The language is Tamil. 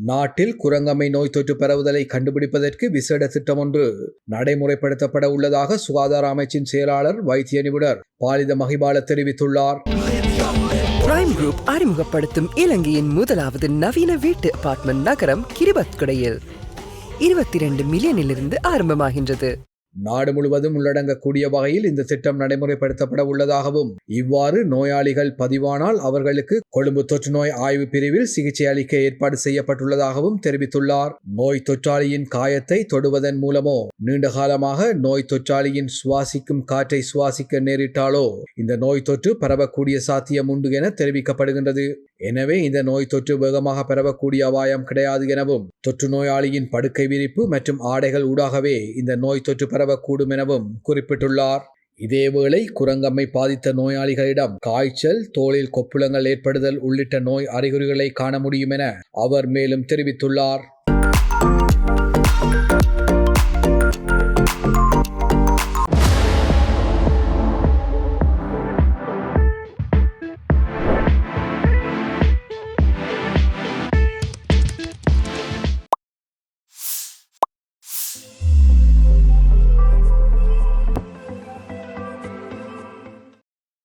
நாட்டில் குரங்கம்மை நோய் தொற்று பரவுதலை கண்டுபிடிப்பதற்கு விசேட திட்டம் ஒன்று. நடைமுறைப்படுத்தப்பட உள்ளதாக சுகாதார அமைச்சின் செயலாளர் வைத்திய நிபுணர் பாலித மகிபால தெரிவித்துள்ளார். பிரைம் குரூப் அறிமுகப்படுத்தும் இலங்கையின் முதலாவது நவீன வீட்டு அபார்ட்மெண்ட் நகரம் கிரிபத்குடையில். இருபத்தி ரெண்டு மில்லியனிலிருந்து ஆரம்பமாகின்றது. நாடு முழுவதும் உள்ளடங்கக்கூடிய வகையில் இந்த திட்டம் நடைமுறைப்படுத்தப்பட உள்ளதாகவும் இவ்வாறு நோயாளிகள் பதிவானால் அவர்களுக்கு கொழும்பு தொற்று நோய் ஆய்வு பிரிவில் சிகிச்சை அளிக்க ஏற்பாடு செய்யப்பட்டுள்ளதாகவும் தெரிவித்துள்ளார். நோய் தொற்றாளியின் காயத்தை தொடுவதன் மூலமோ நீண்ட காலமாக நோய் தொற்றாளியின் சுவாசிக்கும் காற்றை சுவாசிக்க நேரிட்டாலோ இந்த நோய் தொற்று பரவக்கூடிய சாத்தியம் உண்டு என தெரிவிக்கப்படுகின்றது. எனவே இந்த நோய் தொற்று வேகமாக பரவக்கூடிய அபாயம் கிடையாது எனவும் தொற்று நோயாளியின் படுக்கை விரிப்பு மற்றும் ஆடைகள் ஊடாகவே இந்த நோய் தொற்று பரவக்கூடும் எனவும் குறிப்பிட்டுள்ளார். இதேவேளை குரங்கம்மை பாதித்த நோயாளிகளிடம் காய்ச்சல் தோளில் கொப்புளங்கள் ஏற்படுதல் உள்ளிட்ட நோய் அறிகுறிகளை காண முடியும் என அவர் மேலும் தெரிவித்துள்ளார்.